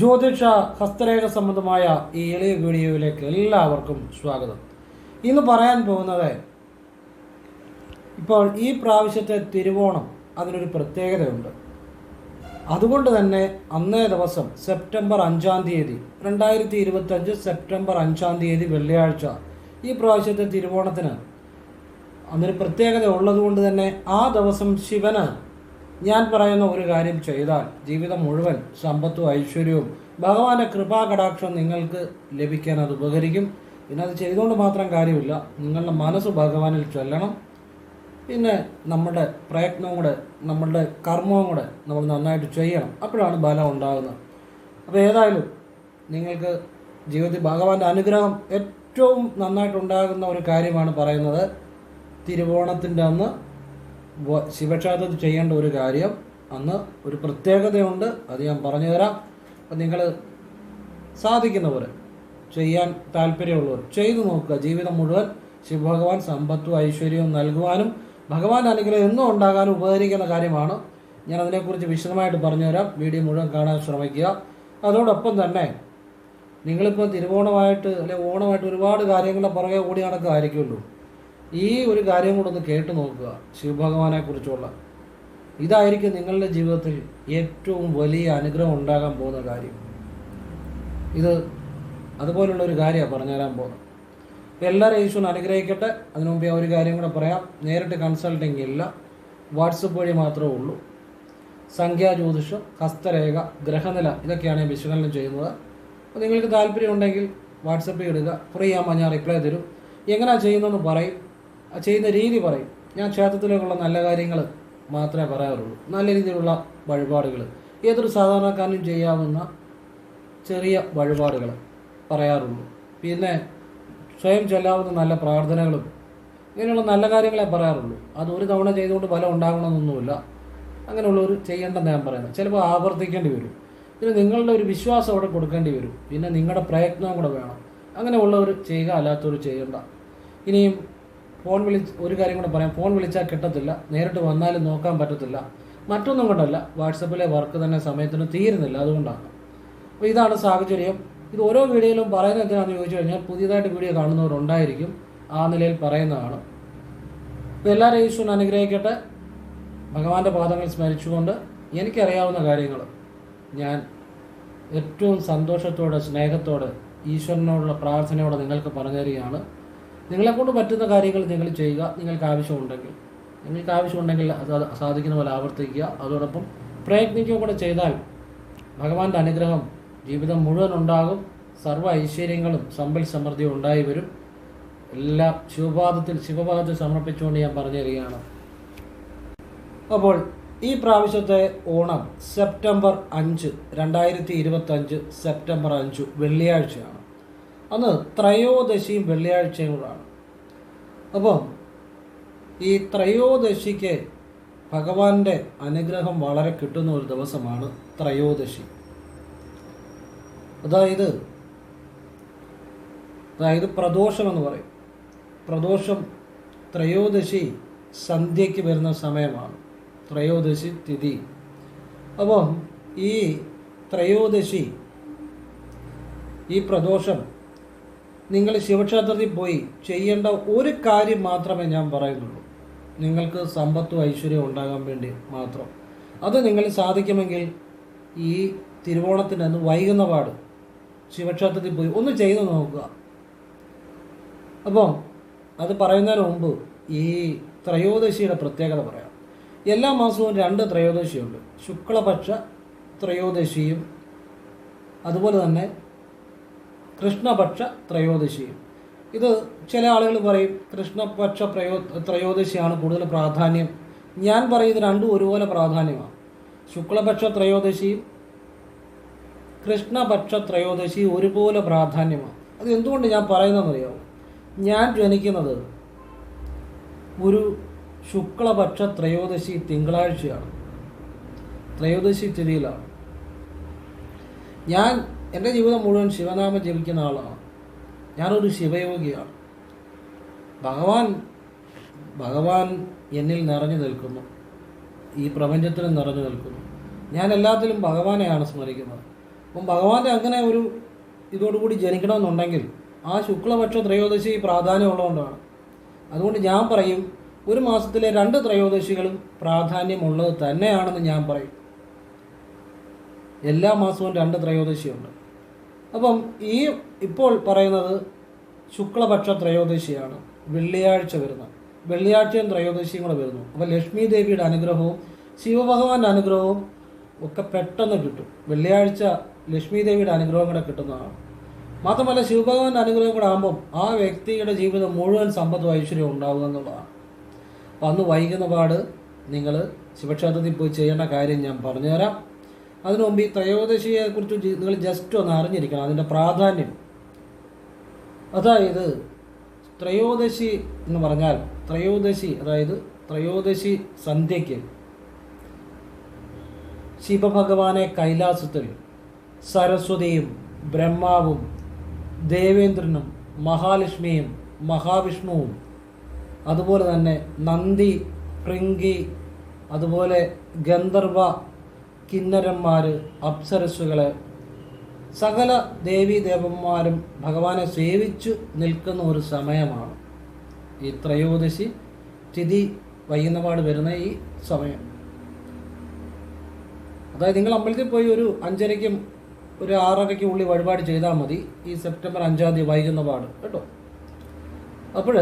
ജ്യോതിഷ ഹസ്തരേഖ സംബന്ധമായ ഈ എളിയ വീഡിയോയിലേക്ക് എല്ലാവർക്കും സ്വാഗതം. ഇന്ന് പറയാൻ പോകുന്നത് ഇപ്പോൾ ഈ പ്രാവശ്യത്തെ തിരുവോണം അതിനൊരു പ്രത്യേകതയുണ്ട്. അതുകൊണ്ട് തന്നെ അന്നേ ദിവസം സെപ്റ്റംബർ അഞ്ചാം തീയതി രണ്ടായിരത്തി ഇരുപത്തഞ്ച് സെപ്റ്റംബർ അഞ്ചാം തീയതി വെള്ളിയാഴ്ച ഈ പ്രാവശ്യത്തെ തിരുവോണത്തിന് അന്നൊരു പ്രത്യേകത ഉള്ളതുകൊണ്ട് തന്നെ ആ ദിവസം ശിവന് ഞാൻ പറയുന്ന ഒരു കാര്യം ചെയ്താൽ ജീവിതം മുഴുവൻ സമ്പത്തും ഐശ്വര്യവും ഭഗവാന്റെ കൃപാകടാക്ഷം നിങ്ങൾക്ക് ലഭിക്കാൻ അത് ഉപകരിക്കും. പിന്നെ അത് ചെയ്തുകൊണ്ട് മാത്രം കാര്യമില്ല. നിങ്ങളുടെ മനസ്സ് ഭഗവാനിൽ ചൊല്ലണം. പിന്നെ നമ്മുടെ പ്രയത്നവും കൂടെ നമ്മളുടെ കർമ്മവും കൂടെ നമ്മൾ നന്നായിട്ട് ചെയ്യണം. അപ്പോഴാണ് ബലം ഉണ്ടാകുന്നത്. അപ്പോൾ ഏതായാലും നിങ്ങൾക്ക് ജീവിതത്തിൽ ഭഗവാന്റെ അനുഗ്രഹം ഏറ്റവും നന്നായിട്ട് ഉണ്ടാകുന്ന ഒരു കാര്യമാണ് പറയുന്നത്. തിരുവോണത്തിന്റെ അന്ന് ശിവക്ഷേത്രത്തിൽ ചെയ്യേണ്ട ഒരു കാര്യം അന്ന് ഒരു പ്രത്യേകതയുണ്ട് അത് ഞാൻ പറഞ്ഞു തരാം അപ്പം നിങ്ങൾ സാധിക്കുന്നവർ ചെയ്യാൻ താല്പര്യമുള്ളവർ ചെയ്തു നോക്കുക. ജീവിതം മുഴുവൻ ശിവഭഗവാൻ സമ്പത്തും ഐശ്വര്യവും നൽകുവാനും ഭഗവാൻ അനുഗ്രഹം എന്നും ഉണ്ടാകാനും ഉപകരിക്കുന്ന കാര്യമാണ്. ഞാൻ അതിനെക്കുറിച്ച് വിശദമായിട്ട് പറഞ്ഞുതരാം. വീഡിയോ മുഴുവൻ കാണാൻ ശ്രമിക്കുക. അതോടൊപ്പം തന്നെ നിങ്ങളിപ്പോൾ തിരുവോണമായിട്ട് അല്ലെ ഓണമായിട്ട് ഒരുപാട് കാര്യങ്ങളുടെ പുറകെ ഓടി നടക്കുകയായിരിക്കുമല്ലോ ഈ ഒരു കാര്യം കൂടെ ഒന്ന് കേട്ട് നോക്കുക. ശിവഭഗവാനെ കുറിച്ചുള്ള. ഇതായിരിക്കും നിങ്ങളുടെ ജീവിതത്തിൽ ഏറ്റവും വലിയ അനുഗ്രഹം ഉണ്ടാകാൻ പോകുന്ന കാര്യം. ഇത് അതുപോലുള്ള ഒരു കാര്യമാണ് പറഞ്ഞുതരാൻ പോകുന്നത്. അപ്പോൾ എല്ലാവരും ഈശ്വരൻ അനുഗ്രഹിക്കട്ടെ. അതിനു മുമ്പ് ഒരു കാര്യം കൂടെ പറയാം. നേരിട്ട് കൺസൾട്ടിങ് ഇല്ല. വാട്സപ്പ് വഴി മാത്രമേ ഉള്ളൂ. സംഖ്യാ ജ്യോതിഷം ഹസ്തരേഖ ഗ്രഹനില ഇതൊക്കെയാണ് വിശകലനം ചെയ്യുന്നത്. അപ്പോൾ നിങ്ങൾക്ക് താല്പര്യം ഉണ്ടെങ്കിൽ വാട്സപ്പിൽ ഇടുക. ഫ്രീ ആകുമ്പോൾ ഞാൻ റിപ്ലൈ തരും. എങ്ങനെയാണ് ചെയ്യുന്നതെന്ന് പറയും. ചെയ്യുന്ന രീതി പറയും. ഞാൻ ക്ഷേത്രത്തിലേക്കുള്ള നല്ല കാര്യങ്ങൾ മാത്രമേ പറയാറുള്ളൂ. നല്ല രീതിയിലുള്ള വഴിപാടുകൾ ഏതൊരു സാധാരണക്കാരനും ചെയ്യാവുന്ന ചെറിയ വഴിപാടുകൾ പറയാറുള്ളൂ. പിന്നെ സ്വയം ചൊല്ലാവുന്ന നല്ല പ്രാർത്ഥനകളും ഇങ്ങനെയുള്ള നല്ല കാര്യങ്ങളെ പറയാറുള്ളൂ. അത് ഒരു തവണ ചെയ്തുകൊണ്ട് ഫലം ഉണ്ടാകണമെന്നൊന്നുമില്ല. അങ്ങനെയുള്ളവർ ചെയ്യേണ്ടെന്ന് ഞാൻ പറയുന്നത് ചിലപ്പോൾ ആവർത്തിക്കേണ്ടി വരും. പിന്നെ നിങ്ങളുടെ ഒരു വിശ്വാസം അവിടെ കൊടുക്കേണ്ടി വരും. പിന്നെ നിങ്ങളുടെ പ്രയത്നം കൂടെ വേണം. അങ്ങനെയുള്ളവർ ചെയ്യുക അല്ലാത്തവർ ചെയ്യേണ്ട. ഇനിയും ഫോൺ വിളിച്ച് ഒരു കാര്യം കൂടെ പറയാം. ഫോൺ വിളിച്ചാൽ കിട്ടത്തില്ല. നേരിട്ട് വന്നാലും നോക്കാൻ പറ്റത്തില്ല. മറ്റൊന്നും കൊണ്ടല്ല. വാട്സപ്പിലെ വർക്ക് തന്നെ സമയത്തിന് തീരുന്നില്ല. അതുകൊണ്ടാണ്. അപ്പോൾ ഇതാണ് സാഹചര്യം. ഇത് ഓരോ വീഡിയോയിലും പറയുന്നത് എന്തിനാണെന്ന് ചോദിച്ചു കഴിഞ്ഞാൽ പുതിയതായിട്ട് വീഡിയോ കാണുന്നവരുണ്ടായിരിക്കും ആ നിലയിൽ പറയുന്നതാണ്. അപ്പോൾ എല്ലാവരും ഈശ്വരൻ അനുഗ്രഹിക്കട്ടെ. ഭഗവാന്റെ പാദങ്ങൾ സ്മരിച്ചുകൊണ്ട് എനിക്കറിയാവുന്ന കാര്യങ്ങൾ ഞാൻ ഏറ്റവും സന്തോഷത്തോടെ സ്നേഹത്തോടെ ഈശ്വരനോടുള്ള പ്രാർത്ഥനയോടെ നിങ്ങൾക്ക് പറഞ്ഞു തരികയാണ്. നിങ്ങളെക്കൊണ്ട് പറ്റുന്ന കാര്യങ്ങൾ നിങ്ങൾ ചെയ്യുക നിങ്ങൾക്ക് ആവശ്യമുണ്ടെങ്കിൽ നിങ്ങൾക്ക് ആവശ്യമുണ്ടെങ്കിൽ സാധിക്കുന്ന പോലെ ആവർത്തിക്കുക. അതോടൊപ്പം പ്രയത്നിക്കുക കൂടെ ചെയ്താൽ ഭഗവാന്റെ അനുഗ്രഹം ജീവിതം മുഴുവൻ ഉണ്ടാകും. സർവ ഐശ്വര്യങ്ങളും സമ്പൽ സമൃദ്ധിയും ഉണ്ടായി വരും. എല്ലാം ശിവപാദത്തിൽ ശിവപാദത്തിൽ സമർപ്പിച്ചുകൊണ്ട് ഞാൻ പറഞ്ഞു തരികയാണ് അപ്പോൾ ഈ പ്രാവശ്യത്തെ ഓണം സെപ്റ്റംബർ അഞ്ച് രണ്ടായിരത്തി ഇരുപത്തി അഞ്ച് സെപ്റ്റംബർ അഞ്ച് വെള്ളിയാഴ്ചയാണ്. അന്ന് ത്രയോദശിയും വെള്ളിയാഴ്ചയും കൂടാണ്. അപ്പം ഈ ത്രയോദശിക്ക് ഭഗവാന്റെ അനുഗ്രഹം വളരെ കിട്ടുന്ന ഒരു ദിവസമാണ് ത്രയോദശി. അതായത് അതായത് പ്രദോഷം എന്ന് പറയും. പ്രദോഷം ത്രയോദശി സന്ധ്യയ്ക്ക് വരുന്ന സമയമാണ്. ത്രയോദശി തിഥി. അപ്പം ഈ ത്രയോദശി ഈ പ്രദോഷം നിങ്ങൾ ശിവക്ഷേത്രത്തിൽ പോയി ചെയ്യേണ്ട ഒരു കാര്യം മാത്രമേ ഞാൻ പറയുന്നുള്ളൂ. നിങ്ങൾക്ക് സമ്പത്തും ഐശ്വര്യവും ഉണ്ടാകാൻ വേണ്ടി മാത്രം. അത് നിങ്ങൾ സാധിക്കുമെങ്കിൽ ഈ തിരുവോണത്തിന് അന്ന് വൈകുന്ന പാട് ശിവക്ഷേത്രത്തിൽ പോയി ഒന്ന് ചെയ്തു നോക്കുക. അപ്പം അത് പറയുന്നതിന് മുമ്പ് ഈ ത്രയോദശിയുടെ പ്രത്യേകത പറയാം. എല്ലാ മാസവും രണ്ട് ത്രയോദശിയുണ്ട്. ശുക്ലപക്ഷ ത്രയോദശിയും അതുപോലെ തന്നെ കൃഷ്ണപക്ഷ ത്രയോദശിയും ഇത് ചില ആളുകൾ പറയും കൃഷ്ണപക്ഷ പ്രയോ ത്രയോദശിയാണ് കൂടുതൽ പ്രാധാന്യം. ഞാൻ പറയുന്നത് രണ്ടും ഒരുപോലെ പ്രാധാന്യമാണ്. ശുക്ലപക്ഷ ത്രയോദശിയും കൃഷ്ണപക്ഷ ത്രയോദശി ഒരുപോലെ പ്രാധാന്യമാണ്. അത് എന്തുകൊണ്ട് ഞാൻ പറയുന്നതെന്നറിയാമോ? ഞാൻ ജനിക്കുന്നത് ഒരു ശുക്ലപക്ഷ ത്രയോദശി തിങ്കളാഴ്ചയാണ്. ത്രയോദശി തിഥിയിലാണ് ഞാൻ എന്റെ ജീവിതം മുഴുവൻ ശിവനാമം ജപിക്കുന്ന ആളാണ്. ഞാനൊരു ശിവയോഗിയാണ്. ഭഗവാൻ ഭഗവാൻ എന്നിൽ നിറഞ്ഞു നിൽക്കുന്നു. ഈ പ്രപഞ്ചത്തിൽ നിറഞ്ഞു നിൽക്കുന്നു. ഞാൻ എല്ലാത്തിലും ഭഗവാനെയാണ് സ്മരിക്കുന്നത്. അപ്പം ഭഗവാന്റെ അങ്ങനെ ഒരു ഇതോടുകൂടി ജനിക്കണമെന്നുണ്ടെങ്കിൽ ആ ശുക്ലപക്ഷ ത്രയോദശി പ്രാധാന്യമുള്ളതുകൊണ്ടാണ്. അതുകൊണ്ട് ഞാൻ പറയും ഒരു മാസത്തിലെ രണ്ട് ത്രയോദശികളും പ്രാധാന്യമുള്ളത് തന്നെയാണെന്ന് ഞാൻ പറയും. എല്ലാ മാസവും രണ്ട് ത്രയോദശിയുണ്ട്. അപ്പം ഈ ഇപ്പോൾ പറയുന്നത് ശുക്ലപക്ഷ ത്രയോദശിയാണ്. വെള്ളിയാഴ്ച വരുന്ന. വെള്ളിയാഴ്ചയും ത്രയോദശിയും കൂടെ വരുന്നു. അപ്പോൾ ലക്ഷ്മി ദേവിയുടെ അനുഗ്രഹവും ശിവഭഗവാന്റെ അനുഗ്രഹവും ഒക്കെ പെട്ടെന്ന് കിട്ടും. വെള്ളിയാഴ്ച ലക്ഷ്മി ദേവിയുടെ അനുഗ്രഹം കൂടെ കിട്ടുന്നതാണ്. മാത്രമല്ല ശിവഭഗവാന്റെ അനുഗ്രഹം കൂടെ ആകുമ്പം ആ വ്യക്തിയുടെ ജീവിതം മുഴുവൻ സമ്പത്തും ഐശ്വര്യവും ഉണ്ടാവുക എന്നുള്ളതാണ്. അപ്പം അന്ന് വൈകുന്ന പാട് നിങ്ങൾ ശിവക്ഷേത്രത്തിൽ പോയി ചെയ്യേണ്ട കാര്യം ഞാൻ പറഞ്ഞുതരാം. അതിനു മുമ്പ് ഈ ത്രയോദശിയെക്കുറിച്ച് കുറിച്ച് നിങ്ങൾ ജസ്റ്റ് ഒന്ന് അറിഞ്ഞിരിക്കണം അതിന്റെ പ്രാധാന്യം. അതായത് ത്രയോദശി എന്ന് പറഞ്ഞാൽ ത്രയോദശി അതായത് ത്രയോദശി സന്ധ്യയ്ക്ക് ശിവഭഗവാനെ കൈലാസത്തിൽ സരസ്വതിയും ബ്രഹ്മാവും ദേവേന്ദ്രനും മഹാലക്ഷ്മിയും മഹാവിഷ്ണുവും അതുപോലെ തന്നെ നന്ദി കൃങ്കി അതുപോലെ ഗന്ധർവ കിന്നരന്മാർ അപ്സരസ്സുകളെ. സകല ദേവീദേവന്മാരും ഭഗവാനെ സേവിച്ചു നിൽക്കുന്ന ഒരു സമയമാണ്. ഈ ത്രയോദശി തിഥി വൈകുന്നപാട് വരുന്ന ഈ സമയം. അതായത് നിങ്ങൾ അമ്പലത്തിൽ പോയി ഒരു അഞ്ചരയ്ക്കും ഒരു ആറരയ്ക്കും ഉള്ളിൽ വഴിപാട് ചെയ്താൽ മതി. ഈ സെപ്റ്റംബർ അഞ്ചാം തീയതി വൈകുന്ന പാട് കേട്ടോ? അപ്പോൾ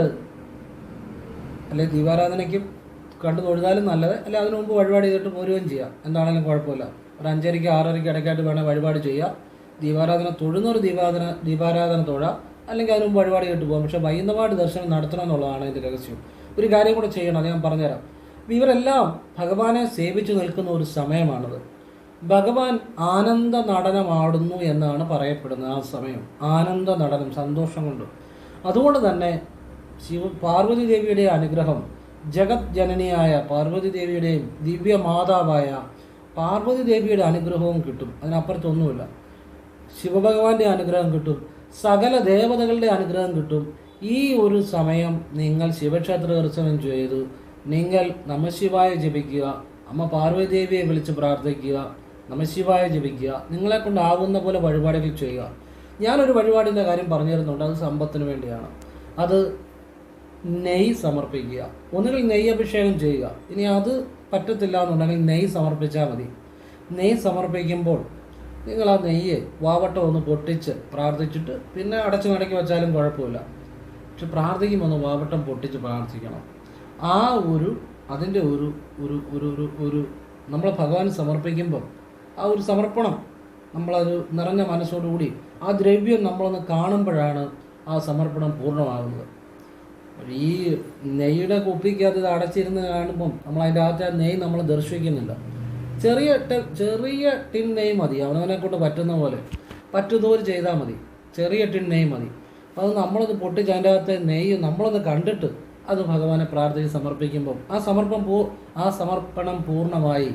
അല്ലെ ദീപാരാധനയ്ക്കും കണ്ടു തൊഴുതാലും നല്ലത്. അല്ലെ അതിനു മുമ്പ് വഴിപാട് ചെയ്തിട്ട് പോരുകയും ചെയ്യാം. എന്താണെങ്കിലും കുഴപ്പമില്ല. ഒരു അഞ്ചരയ്ക്ക് ആറരയ്ക്ക് ഇടയ്ക്കായിട്ട് വേണേൽ വഴിപാട് ചെയ്യുക ദീപാരാധന തൊഴുന്നൊരു ദീപാരാധന ദീപാരാധന തൊഴ. അല്ലെങ്കിൽ അതിന് മുമ്പ് വഴിപാട് ചെയ്തിട്ട് പോകാം. പക്ഷേ വൈകുന്നപാട് ദർശനം നടത്തണം എന്നുള്ളതാണ് ഇതിന്റെ രഹസ്യം ഒരു കാര്യം കൂടെ ചെയ്യണം. അത് ഞാൻ പറഞ്ഞുതരാം. ഇവരെല്ലാം ഭഗവാനെ സേവിച്ചു നിൽക്കുന്ന ഒരു സമയമാണത്. ഭഗവാൻ ആനന്ദ നടനമാടുന്നു എന്നാണ് പറയപ്പെടുന്നത് ആ സമയം. ആനന്ദ നടനം സന്തോഷം കൊണ്ട്. അതുകൊണ്ട് തന്നെ ശിവ പാർവതി ദേവിയുടെ അനുഗ്രഹം ജഗത് ജനനിയായ പാർവതി ദേവിയുടെയും ദിവ്യ മാതാവായ പാർവതി ദേവിയുടെ അനുഗ്രഹവും കിട്ടും. അതിനപ്പുറത്തൊന്നുമില്ല. ശിവഭഗവാന്റെ അനുഗ്രഹം കിട്ടും. സകല ദേവതകളുടെ അനുഗ്രഹം കിട്ടും. ഈ ഒരു സമയം നിങ്ങൾ ശിവക്ഷേത്ര ദർശനം ചെയ്തു. നിങ്ങൾ നമശിവായ ജപിക്കുക. അമ്മ പാർവതി ദേവിയെ വിളിച്ച് പ്രാർത്ഥിക്കുക. നമശിവായ ജപിക്കുക. നിങ്ങളെ കൊണ്ടാകുന്ന പോലെ വഴിപാടുകൾ ചെയ്യുക. ഞാനൊരു വഴിപാടിന്റെ കാര്യം പറഞ്ഞു തരുന്നുണ്ട് അത് സമ്പത്തിന് വേണ്ടിയാണ്. അത് നെയ്യ് സമർപ്പിക്കുക. ഒന്നുകിൽ നെയ്യ് അഭിഷേകം ചെയ്യുക. ഇനി അത് പറ്റത്തില്ല എന്നുണ്ടെങ്കിൽ നെയ്യ് സമർപ്പിച്ചാൽ മതി. നെയ്യ് സമർപ്പിക്കുമ്പോൾ നിങ്ങൾ ആ നെയ്യ് വാവട്ടം ഒന്ന് പൊട്ടിച്ച് പ്രാർത്ഥിച്ചിട്ട് പിന്നെ അടച്ചു മടക്കി വെച്ചാലും കുഴപ്പമില്ല. പക്ഷെ പ്രാർത്ഥിക്കുമ്പോൾ വാവട്ടം പൊട്ടിച്ച് പ്രാർത്ഥിക്കണം. ആ ഒരു അതിന്റെ ഒരു ഒരു ഒരു ഒരു ഒരു നമ്മൾ ഭഗവാൻ സമർപ്പിക്കുമ്പോൾ ആ ഒരു സമർപ്പണം നമ്മളൊരു നിറഞ്ഞ മനസ്സോടുകൂടി ആ ദ്രവ്യം നമ്മളൊന്ന് കാണുമ്പോഴാണ് ആ സമർപ്പണം പൂർണമാകുന്നത്. ഈ നെയ്യുടെ കുപ്പിക്കകത്ത് ഇത് അടച്ചിരുന്ന് കാണുമ്പം നമ്മൾ അതിന്റെ അകത്ത് ആ നെയ്യ് നമ്മൾ ദർശിക്കുന്നില്ല ചെറിയ ചെറിയ ടിൻ നെയ് മതി. അവനവനെ കൊണ്ട് പറ്റുന്ന പോലെ. പറ്റുന്നവർ ചെയ്താൽ മതി. ചെറിയ ടിൻ നെയ് മതി. അത് നമ്മളത് പൊട്ടിച്ച് അതിന്റെ അകത്തെ നെയ്യ് നമ്മളത് കണ്ടിട്ട് അത് ഭഗവാനെ പ്രാർത്ഥിച്ച് സമർപ്പിക്കുമ്പോൾ ആ സമർപ്പം പൂ ആ സമർപ്പണം പൂർണമായി.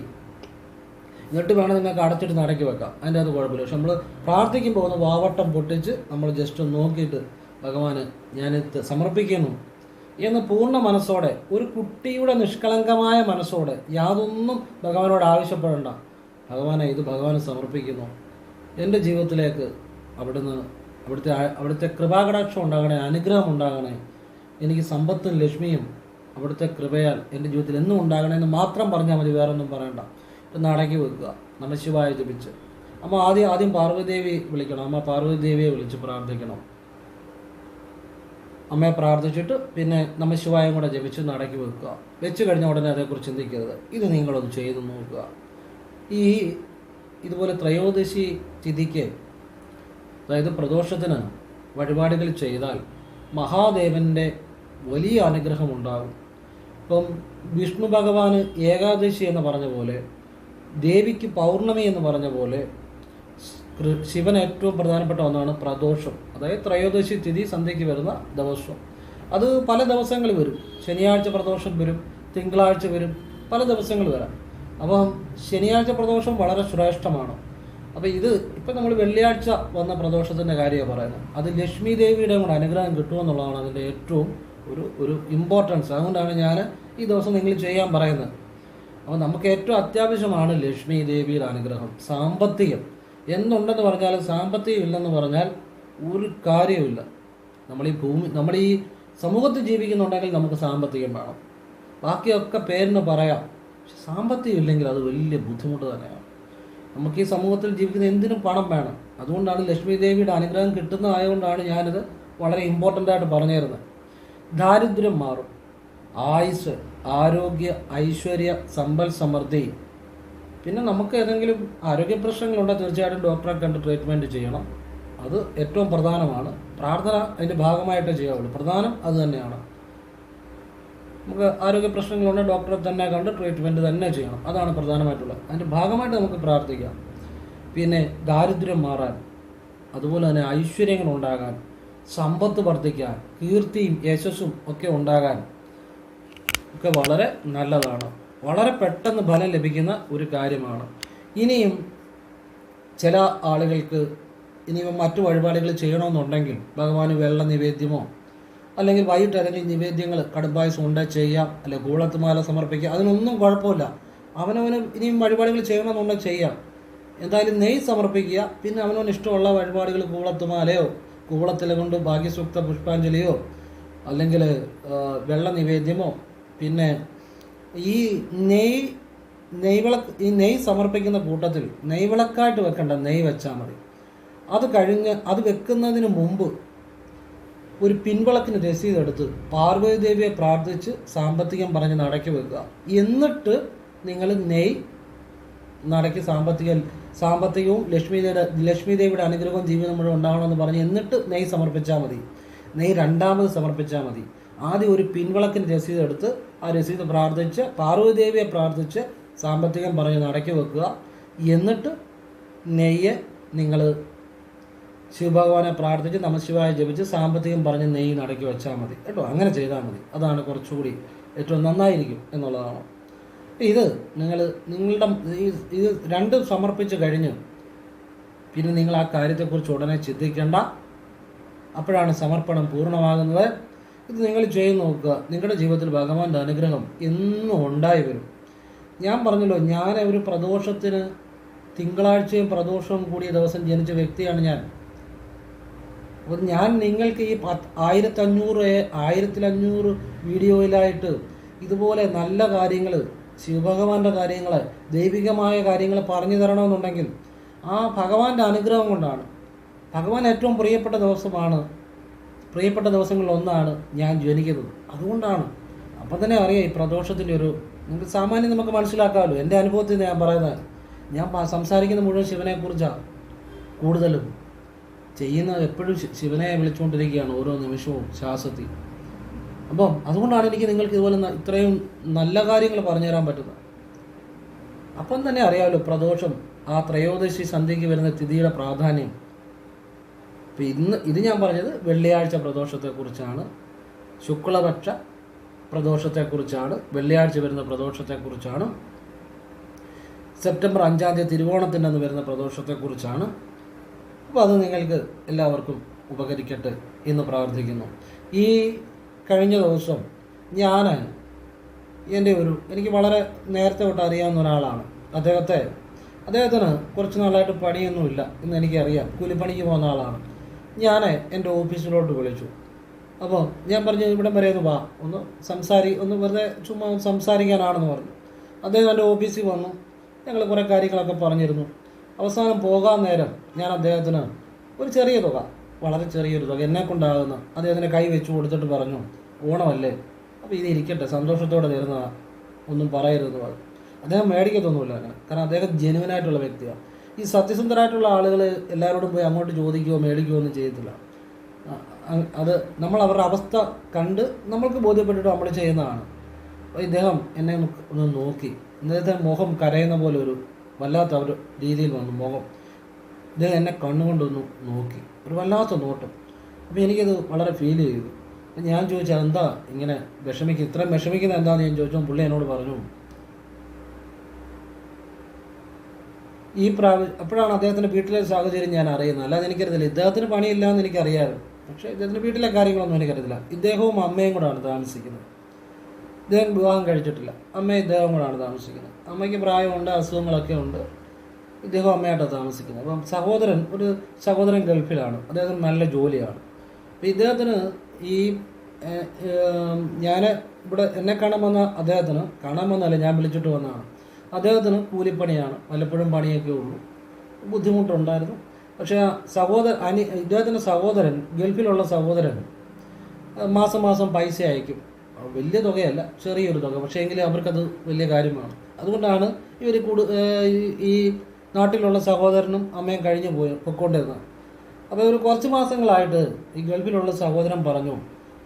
എന്നിട്ട് വേണം നിങ്ങൾക്ക് അടച്ചിട്ട് നടക്കി വെക്കാം. അതിന്റെ അത് കുഴപ്പമില്ല. പക്ഷെ നമ്മൾ പ്രാർത്ഥിക്കുമ്പോൾ ഒന്ന് വാവട്ടം പൊട്ടിച്ച് നമ്മൾ ജസ്റ്റ് നോക്കിയിട്ട് ഭഗവാന് ഞാൻ സമർപ്പിക്കുന്നു എന്ന് പൂർണ മനസ്സോടെ ഒരു കുട്ടിയുടെ നിഷ്കളങ്കമായ മനസ്സോടെ യാതൊന്നും ഭഗവാനോട് ആവശ്യപ്പെടേണ്ട. ഭഗവാനെ ഇത് ഭഗവാന് സമർപ്പിക്കുന്നു. എന്റെ ജീവിതത്തിലേക്ക് അവിടുന്ന് അവിടുത്തെ അവിടുത്തെ കൃപാകടാക്ഷം ഉണ്ടാകണേ അനുഗ്രഹം ഉണ്ടാകണേ എനിക്ക് സമ്പത്തും ലക്ഷ്മിയും അവിടുത്തെ കൃപയാൽ എന്റെ ജീവിതത്തിൽ എന്നും ഉണ്ടാകണേ എന്ന് മാത്രം പറഞ്ഞാൽ മതി വേറെ ഒന്നും പറയണ്ട. ഒന്ന് അടക്കി വെക്കുക. നമശിവായ ജപിച്ച്. അമ്മ ആദ്യം ആദ്യം പാർവതി ദേവി വിളിക്കണം. അമ്മ പാർവതിദേവിയെ വിളിച്ച് പ്രാർത്ഥിക്കണം. അമ്മയെ പ്രാർത്ഥിച്ചിട്ട് പിന്നെ നമ്മൾ ശിവായും കൂടെ ജപിച്ച് നടക്കി വെക്കുക. വെച്ച് കഴിഞ്ഞ ഉടനെ അതേക്കുറിച്ച് ചിന്തിക്കരുത്. ഇത് നിങ്ങളൊന്ന് ചെയ്ത് നോക്കുക. ഈ ഇതുപോലെ ത്രയോദശി തിഥിക്ക് അതായത് പ്രദോഷത്തിന് വഴിപാടുകൾ ചെയ്താൽ മഹാദേവന്റെ വലിയ അനുഗ്രഹം ഉണ്ടാകും. ഇപ്പം വിഷ്ണു ഭഗവാന് ഏകാദശി എന്ന് പറഞ്ഞ പോലെ ദേവിക്ക് പൗർണമി എന്ന് പറഞ്ഞ പോലെ ശിവൻ ഏറ്റവും പ്രധാനപ്പെട്ട ഒന്നാണ് പ്രദോഷം. അതായത് ത്രയോദശി തിഥി സന്ധ്യയ്ക്ക് വരുന്ന ദിവസം. അത് പല ദിവസങ്ങൾ വരും. ശനിയാഴ്ച പ്രദോഷം വരും തിങ്കളാഴ്ച വരും പല ദിവസങ്ങൾ വരാം. അപ്പം ശനിയാഴ്ച പ്രദോഷം വളരെ ശ്രേഷ്ഠമാണ്. അപ്പോൾ ഇത് ഇപ്പം നമ്മൾ വെള്ളിയാഴ്ച വന്ന പ്രദോഷത്തിന്റെ കാര്യമാണ് പറയുന്നത്. അത് ലക്ഷ്മി ദേവിയുടെ കൂടെ അനുഗ്രഹം കിട്ടുമെന്നുള്ളതാണ് അതിന്റെ ഏറ്റവും ഒരു ഒരു ഇമ്പോർട്ടൻസ് അതുകൊണ്ടാണ് ഞാൻ ഈ ദിവസം നിങ്ങൾ ചെയ്യാൻ പറയുന്നത്. അപ്പോൾ നമുക്ക് ഏറ്റവും അത്യാവശ്യമാണ് ലക്ഷ്മി ദേവിയുടെ അനുഗ്രഹം. സാമ്പത്തികം. എന്തുണ്ടെന്ന് പറഞ്ഞാൽ സാമ്പത്തികം ഇല്ലെന്ന് പറഞ്ഞാൽ ഒരു കാര്യവുമില്ല. നമ്മൾ ഈ ഭൂമി നമ്മൾ ഈ സമൂഹത്തിൽ ജീവിക്കുന്നുണ്ടെങ്കിൽ നമുക്ക് സാമ്പത്തികം വേണം. ബാക്കിയൊക്കെ പേരിന് പറയാം. പക്ഷെ സാമ്പത്തികം ഇല്ലെങ്കിൽ അത് വലിയ ബുദ്ധിമുട്ട് തന്നെയാണ്. നമുക്ക് ഈ സമൂഹത്തിൽ ജീവിക്കുന്ന എന്തിനും പണം വേണം. അതുകൊണ്ടാണ് ലക്ഷ്മി ദേവിയുടെ അനുഗ്രഹം കിട്ടുന്നതായതുകൊണ്ടാണ് ഞാനിത് വളരെ ഇമ്പോർട്ടന്റ് ആയിട്ട് പറഞ്ഞു തരുന്നത് ദാരിദ്ര്യം മാറും. ആയുസ് ആരോഗ്യ ഐശ്വര്യ സമ്പൽ സമൃദ്ധി പിന്നെ നമുക്ക് ഏതെങ്കിലും ആരോഗ്യ പ്രശ്നങ്ങളുണ്ടെങ്കിൽ തീർച്ചയായിട്ടും ഡോക്ടറെ കണ്ട് ട്രീറ്റ്മെന്റ് ചെയ്യണം. അത് ഏറ്റവും പ്രധാനമാണ്. പ്രാർത്ഥന അതിന്റെ ഭാഗമായിട്ടേ ചെയ്യാവുള്ളൂ. പ്രധാനം അത് തന്നെയാണ്. നമുക്ക് ആരോഗ്യ പ്രശ്നങ്ങളുണ്ടെങ്കിൽ ഡോക്ടറെ തന്നെ കണ്ട് ട്രീറ്റ്മെന്റ് തന്നെ ചെയ്യണം. അതാണ് പ്രധാനമായിട്ടുള്ളത്. അതിന്റെ ഭാഗമായിട്ട് നമുക്ക് പ്രാർത്ഥിക്കാം. പിന്നെ ദാരിദ്ര്യം മാറാൻ അതുപോലെ തന്നെ ഐശ്വര്യങ്ങൾ ഉണ്ടാകാൻ സമ്പത്ത് വർദ്ധിക്കാൻ കീർത്തിയും യശസ്സും ഒക്കെ ഉണ്ടാകാൻ ഒക്കെ വളരെ നല്ലതാണ്. വളരെ പെട്ടെന്ന് ഫലം ലഭിക്കുന്ന ഒരു കാര്യമാണ്. ഇനിയും ചില ആളുകൾക്ക് ഇനിയും മറ്റു വഴിപാടുകൾ ചെയ്യണമെന്നുണ്ടെങ്കിൽ ഭഗവാന് വെള്ള നിവേദ്യമോ അല്ലെങ്കിൽ വൈകിട്ട് അല്ലെങ്കിൽ നിവേദ്യങ്ങൾ കടുംപായസം ഉണ്ട് ചെയ്യാം അല്ലെങ്കിൽ കൂളത്തുമാല സമർപ്പിക്കാം അതിനൊന്നും കുഴപ്പമില്ല. അവനവന് ഇനിയും വഴിപാടുകൾ ചെയ്യണമെന്നുണ്ടെങ്കിൽ ചെയ്യാം. എന്തായാലും നെയ് സമർപ്പിക്കുക പിന്നെ അവനവന് ഇഷ്ടമുള്ള വഴിപാടുകൾ കൂളത്തുമാലയോ കൂളത്തില കൊണ്ട് ഭാഗ്യസൂക്ത പുഷ്പാഞ്ജലിയോ അല്ലെങ്കിൽ വെള്ള നിവേദ്യമോ പിന്നെ ഈ നെയ് നെയ്വിളക്ക് ഈ നെയ് സമർപ്പിക്കുന്ന കൂട്ടത്തിൽ നെയ്വിളക്കായിട്ട് വെക്കണ്ട നെയ് വെച്ചാൽ മതി. അത് കഴിഞ്ഞ് അത് വെക്കുന്നതിന് മുമ്പ് ഒരു പിൻവിളക്കിന് രസീത് എടുത്ത് പാർവതി ദേവിയെ പ്രാർത്ഥിച്ച് സാമ്പത്തികം പറഞ്ഞ് നടക്കി വെക്കുക. എന്നിട്ട് നിങ്ങൾ നെയ് നടക്കി സാമ്പത്തിക സാമ്പത്തികവും ലക്ഷ്മി ലക്ഷ്മി ദേവിയുടെ അനുഗ്രഹവും ജീവിതം മുഴുവൻ ഉണ്ടാവണമെന്ന് പറഞ്ഞ് എന്നിട്ട് നെയ് സമർപ്പിച്ചാൽ മതി. നെയ് രണ്ടാമത് സമർപ്പിച്ചാൽ മതി. ആദ്യം ഒരു പിൻവിളക്കിന് രസീത് എടുത്ത് ആ രസീത് പ്രാർത്ഥിച്ച് പാർവതിദേവിയെ പ്രാർത്ഥിച്ച് സാമ്പത്തികം പറഞ്ഞ് അടക്കി വെക്കുക. എന്നിട്ട് നെയ്യ് നിങ്ങൾ ശിവഭഗവാനെ പ്രാർത്ഥിച്ച് നമശിവായ ജപിച്ച് സാമ്പത്തികം പറഞ്ഞ് നെയ്യ് നടക്കി വെച്ചാൽ മതി. കേട്ടോ? അങ്ങനെ ചെയ്താൽ മതി. അതാണ് കുറച്ചുകൂടി ഏറ്റവും നന്നായിരിക്കും എന്നുള്ളതാണ്. ഇത് നിങ്ങൾ നിങ്ങളുടെ ഇത് രണ്ടും സമർപ്പിച്ച് കഴിഞ്ഞ് പിന്നെ നിങ്ങൾ ആ കാര്യത്തെക്കുറിച്ച് ഉടനെ ചിന്തിക്കേണ്ട. അപ്പോഴാണ് സമർപ്പണം പൂർണമാകുന്നത്. ഇത് നിങ്ങൾ ചെയ്ത് നോക്കുക. നിങ്ങളുടെ ജീവിതത്തിൽ ഭഗവാന്റെ അനുഗ്രഹം എന്നും ഉണ്ടായി വരും. ഞാൻ പറഞ്ഞല്ലോ ഞാൻ ഒരു പ്രദോഷത്തിന് തിങ്കളാഴ്ചയും പ്രദോഷവും കൂടിയ ദിവസം ജനിച്ച വ്യക്തിയാണ് ഞാൻ. അപ്പോൾ ഞാൻ നിങ്ങൾക്ക് ഈ പത്ത് ആയിരത്തഞ്ഞൂറ് ആയിരത്തിലഞ്ഞൂറ് വീഡിയോയിലായിട്ട് ഇതുപോലെ നല്ല കാര്യങ്ങൾ ശിവഭഗവാന്റെ കാര്യങ്ങൾ ദൈവികമായ കാര്യങ്ങൾ പറഞ്ഞു തരണമെന്നുണ്ടെങ്കിൽ ആ ഭഗവാന്റെ അനുഗ്രഹം കൊണ്ടാണ്. ഭഗവാൻ ഏറ്റവും പ്രിയപ്പെട്ട ദിവസമാണ് പ്രിയപ്പെട്ട ദിവസങ്ങളിൽ ഒന്നാണ് ഞാൻ ജനിക്കുന്നത്. അതുകൊണ്ടാണ്. അപ്പം തന്നെ അറിയാം ഈ പ്രദോഷത്തിന്റെ ഒരു നമുക്ക് സാമാന്യം നമുക്ക് മനസ്സിലാക്കാമല്ലോ. എന്റെ അനുഭവത്തിൽ നിന്ന് ഞാൻ പറയുന്നത് ഞാൻ സംസാരിക്കുന്ന മുഴുവൻ ശിവനെക്കുറിച്ചാണ്. കൂടുതലും ചെയ്യുന്ന എപ്പോഴും ശിവനെ വിളിച്ചുകൊണ്ടിരിക്കുകയാണ് ഓരോ നിമിഷവും ശ്വാസത്തിൽ. അപ്പം അതുകൊണ്ടാണ് എനിക്ക് നിങ്ങൾക്ക് ഇതുപോലെ ഇത്രയും നല്ല കാര്യങ്ങൾ പറഞ്ഞു തരാൻ പറ്റുന്നത്. അപ്പം തന്നെ അറിയാമല്ലോ പ്രദോഷം ആ ത്രയോദശി സന്ധ്യയ്ക്ക് വരുന്ന തിഥിയുടെ പ്രാധാന്യം. ഇപ്പം ഇന്ന് ഇത് ഞാൻ പറഞ്ഞത് വെള്ളിയാഴ്ച പ്രദോഷത്തെക്കുറിച്ചാണ്. ശുക്ലപക്ഷ പ്രദോഷത്തെക്കുറിച്ചാണ്. വെള്ളിയാഴ്ച വരുന്ന പ്രദോഷത്തെക്കുറിച്ചാണ്. സെപ്റ്റംബർ അഞ്ചാം തീയതി തിരുവോണത്തിന്റെ വരുന്ന പ്രദോഷത്തെക്കുറിച്ചാണ്. അപ്പോൾ അത് നിങ്ങൾക്ക് എല്ലാവർക്കും ഉപകരിക്കട്ടെ എന്ന് പ്രാർത്ഥിക്കുന്നു. ഈ കഴിഞ്ഞ ദിവസം ഞാൻ എന്റെ ഒരു എനിക്ക് വളരെ നേരത്തെ തൊട്ട് അറിയാവുന്ന ഒരാളാണ്. അദ്ദേഹത്തെ അദ്ദേഹത്തിന് കുറച്ച് നാളായിട്ട് പണിയൊന്നുമില്ല എന്ന് എനിക്കറിയാം. കൂലിപ്പണിക്ക് പോകുന്ന ആളാണ്. ഞാൻ എന്റെ ഓഫീസിലോട്ട് വിളിച്ചു. അപ്പോൾ ഞാൻ പറഞ്ഞു ഇവിടെ വരെ ഒന്ന് വാ. ഒന്ന് സംസാരി ഒന്ന് വെറുതെ ചുമ്മാ സംസാരിക്കാനാണെന്ന് പറഞ്ഞു. അദ്ദേഹം എന്റെ ഓഫീസിൽ വന്നു. ഞങ്ങൾ കുറേ കാര്യങ്ങളൊക്കെ പറഞ്ഞിരുന്നു. അവസാനം പോകാൻ നേരം ഞാൻ അദ്ദേഹത്തിന് ഒരു ചെറിയ തുക വളരെ ചെറിയൊരു തുക എന്നെ കൊണ്ടാകുന്ന അദ്ദേഹത്തിന്റെ കൈ വെച്ച് കൊടുത്തിട്ട് പറഞ്ഞു ഓണമല്ലേ? അപ്പോൾ ഇത് ഇരിക്കട്ടെ സന്തോഷത്തോടെ തരുന്നതാണ് ഒന്നും പറയരുതെന്ന് പറഞ്ഞു. അദ്ദേഹം മേടിക്കത്തൊന്നുമില്ല കാരണം അദ്ദേഹം ജെനുവനായിട്ടുള്ള വ്യക്തിയാണ്. ഈ സത്യസന്ധരായിട്ടുള്ള ആളുകൾ എല്ലാവരോടും പോയി അങ്ങോട്ട് ചോദിക്കുകയോ മേടിക്കുകയോ ഒന്നും ചെയ്യത്തില്ല. അത് നമ്മൾ അവരുടെ അവസ്ഥ കണ്ട് നമ്മൾക്ക് ബോധ്യപ്പെട്ടിട്ട് നമ്മൾ ചെയ്യുന്നതാണ്. ഇദ്ദേഹം എന്നെ ഒന്ന് നോക്കി. ഇദ്ദേഹത്തെ മുഖം കരയുന്ന പോലെ ഒരു വല്ലാത്ത ഒരു രീതിയിൽ വന്നു മുഖം. ഇദ്ദേഹം എന്നെ കണ്ണുകൊണ്ടൊന്ന് നോക്കി. ഒരു വല്ലാത്ത നോട്ടം. അപ്പോൾ എനിക്കത് വളരെ ഫീൽ ചെയ്തു. ഞാൻ ചോദിച്ചാൽ എന്താ ഇങ്ങനെ വിഷമിക്കുക ഇത്രയും വിഷമിക്കുന്നത് എന്താണെന്ന് ഞാൻ ചോദിച്ചപ്പോൾ പുള്ളി എന്നോട് പറഞ്ഞു ഈ പ്രാവ അപ്പോഴാണ് അദ്ദേഹത്തിന്റെ വീട്ടിലെ സാഹചര്യം ഞാൻ അറിയുന്നത്. അല്ലാതെ എനിക്കറിയത്തില്ല. ഇദ്ദേഹത്തിന് പണിയില്ല എന്ന് എനിക്കറിയാമായിരുന്നു പക്ഷേ ഇദ്ദേഹത്തിന്റെ വീട്ടിലെ കാര്യങ്ങളൊന്നും എനിക്കറിയില്ല ഇദ്ദേഹവും അമ്മയും കൂടാണ് താമസിക്കുന്നത്. ഇദ്ദേഹം വിവാഹം കഴിച്ചിട്ടില്ല. അമ്മ ഇദ്ദേഹം കൂടാണ് താമസിക്കുന്നത്. അമ്മയ്ക്ക് പ്രായമുണ്ട് അസുഖങ്ങളൊക്കെ ഉണ്ട്. ഇദ്ദേഹം അമ്മയായിട്ടാണ് താമസിക്കുന്നത്. അപ്പം സഹോദരൻ ഒരു സഹോദരൻ ഗൾഫിലാണ്. അദ്ദേഹത്തിന് നല്ല ജോലിയാണ്. അപ്പം ഇദ്ദേഹത്തിന് ഈ ഞാൻ ഇവിടെ എന്നെ കാണാൻ വന്ന അദ്ദേഹത്തിന് കാണാൻ വന്നല്ല ഞാൻ വിളിച്ചിട്ട് വന്നതാണ്. അദ്ദേഹത്തിന് കൂലിപ്പണിയാണ്. വല്ലപ്പോഴും പണിയൊക്കെ ഉള്ളൂ. ബുദ്ധിമുട്ടുണ്ടായിരുന്നു. പക്ഷേ സഹോദര അനി ഇദ്ദേഹത്തിന്റെ സഹോദരൻ ഗൾഫിലുള്ള സഹോദരൻ മാസം മാസം പൈസ അയക്കും. വലിയ തുകയല്ല ചെറിയൊരു തുക. പക്ഷേ എങ്കിലും അവർക്കത് വലിയ കാര്യമാണ്. അതുകൊണ്ടാണ് ഇവർ കൂടു ഈ- നാട്ടിലുള്ള സഹോദരനും അമ്മയും കഴിഞ്ഞു പോയി പൊയ്ക്കൊണ്ടിരുന്നത്. അപ്പോൾ ഒരു കുറച്ച് മാസങ്ങളായിട്ട് ഈ ഗൾഫിലുള്ള സഹോദരൻ പറഞ്ഞു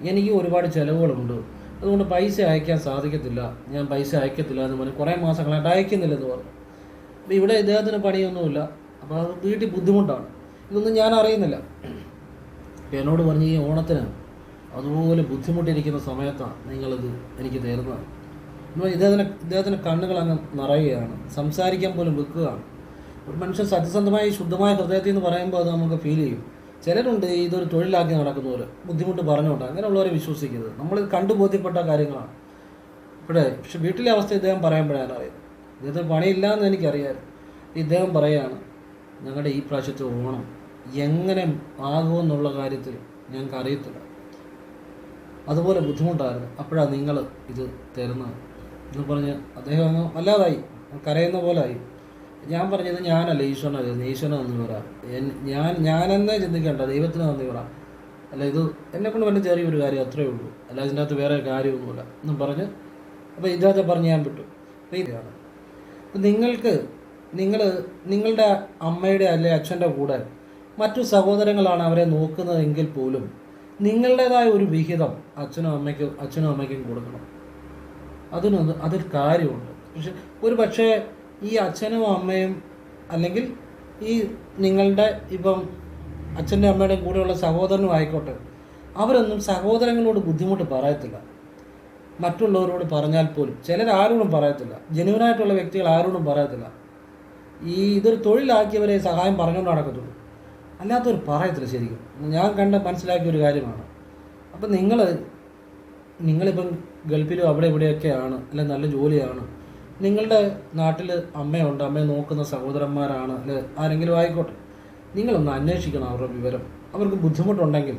എനിക്ക് ഒരുപാട് ചിലവുകളുണ്ട്. അതുകൊണ്ട് പൈസ അയക്കാൻ സാധിക്കത്തില്ല. ഞാൻ പൈസ അയക്കത്തില്ല എന്ന് പറഞ്ഞു. കുറേ മാസങ്ങളായിട്ട് അയക്കുന്നില്ലെന്ന് പറഞ്ഞു. അപ്പോൾ ഇവിടെ ഇദ്ദേഹത്തിന് പണിയൊന്നുമില്ല. അപ്പോൾ അത് വീട്ടിൽ ബുദ്ധിമുട്ടാണ്. ഇതൊന്നും ഞാൻ അറിയുന്നില്ല. എന്നോട് പറഞ്ഞ് ഈ ഓണത്തിന് അതുപോലെ ബുദ്ധിമുട്ടിരിക്കുന്ന സമയത്താണ് നിങ്ങളിത് എനിക്ക് തരുന്നത്. ഇദ്ദേഹത്തിന് ഇദ്ദേഹത്തിന്റെ കണ്ണുകൾ അങ്ങ് നിറയുകയാണ്. സംസാരിക്കാൻ പോലും വെക്കുകയാണ്. ഒരു മനുഷ്യൻ സത്യസന്ധമായി ശുദ്ധമായ ഹൃദയത്തിൽ എന്ന് പറയുമ്പോൾ അത് നമുക്ക് ഫീൽ ചെയ്യും. ചിലരുണ്ട് ഇതൊരു തൊഴിലാക്കി നടക്കുന്നവർ ബുദ്ധിമുട്ട് പറഞ്ഞുകൊണ്ട് അങ്ങനെയുള്ളവരെ വിശ്വസിക്കുന്നത് നമ്മൾ കണ്ടു ബോധ്യപ്പെട്ട കാര്യങ്ങളാണ്. ഇവിടെ പക്ഷെ വീട്ടിലെ അവസ്ഥ ഇദ്ദേഹം പറയുമ്പോഴാണ് അറിയാം ഇദ്ദേഹത്തിന് പണിയില്ല എന്ന് എനിക്കറിയാമായിരുന്നു ഇദ്ദേഹം പറയുകയാണ് ഞങ്ങളുടെ ഈ പ്രാവശ്യത്തെ ഓണം എങ്ങനെ ആകുമെന്നുള്ള കാര്യത്തിൽ ഞങ്ങൾക്ക് അറിയത്തില്ല. അതുപോലെ ബുദ്ധിമുട്ടായിരുന്നു. അപ്പോഴാണ് നിങ്ങൾ ഇത് തരുന്നത്. എന്ന് പറഞ്ഞ് അദ്ദേഹം അങ്ങ് കരയുന്ന പോലായി ഞാൻ പറഞ്ഞത് ഞാനല്ല ഈശ്വരനെ തരുന്നത് ഈശ്വരനെ നന്ദി പറ. ഞാൻ ഞാനെന്നേ ചിന്തിക്കേണ്ട ദൈവത്തിന് നന്ദി പറ. അല്ല ഇത് എന്നെ കൊണ്ട് വലിയ ചെറിയൊരു കാര്യം അത്രയേ ഉള്ളൂ. അല്ല ഇതിന്റെ അകത്ത് വേറെ കാര്യമൊന്നുമില്ല എന്നും പറഞ്ഞ് അപ്പോൾ ഇദ്ദേഹത്തെ പറഞ്ഞ് ഞാൻ വിട്ടു. അപ്പോൾ ഇതാണ്. നിങ്ങൾക്ക് നിങ്ങൾ നിങ്ങളുടെ അമ്മയുടെ അല്ലെ അച്ഛന്റെ കൂടെ മറ്റു സഹോദരങ്ങളാണ് അവരെ നോക്കുന്നതെങ്കിൽ പോലും നിങ്ങളുടേതായ ഒരു വിഹിതം അച്ഛനും അമ്മയ്ക്കും അച്ഛനും അമ്മയ്ക്കും കൊടുക്കണം. അതിനൊന്ന് അതൊരു കാര്യമുണ്ട്. പക്ഷെ ഒരു പക്ഷേ ഈ അച്ഛനും അമ്മയും അല്ലെങ്കിൽ ഈ നിങ്ങളുടെ ഇപ്പം അച്ഛന്റെ അമ്മയുടെ കൂടെയുള്ള സഹോദരനും ആയിക്കോട്ടെ അവരൊന്നും സഹോദരങ്ങളോട് ബുദ്ധിമുട്ട് പറയത്തില്ല. മറ്റുള്ളവരോട് പറഞ്ഞാൽ പോലും ചിലർ ആരോടും പറയത്തില്ല. ജനുവനായിട്ടുള്ള വ്യക്തികൾ ആരോടും പറയത്തില്ല. ഈ ഇതൊരു തൊഴിലാക്കിയവരെ സഹായം പറഞ്ഞുകൊണ്ട് നടക്കത്തുള്ളൂ. അല്ലാത്തവർ പറയത്തില്ല ശരിക്കും. ഞാൻ കണ്ട മനസ്സിലാക്കിയ ഒരു കാര്യമാണ്. അപ്പം നിങ്ങൾ നിങ്ങളിപ്പം ഗൾഫിലും അവിടെ ഇവിടെയൊക്കെയാണ് അല്ലെ നല്ല ജോലിയാണ് നിങ്ങളുടെ നാട്ടിൽ അമ്മയുണ്ട്. അമ്മയെ നോക്കുന്ന സഹോദരന്മാരാണ്. അല്ലെ ആരെങ്കിലും ആയിക്കോട്ടെ. നിങ്ങളൊന്ന് അന്വേഷിക്കണം അവരുടെ വിവരം. അവർക്ക് ബുദ്ധിമുട്ടുണ്ടെങ്കിൽ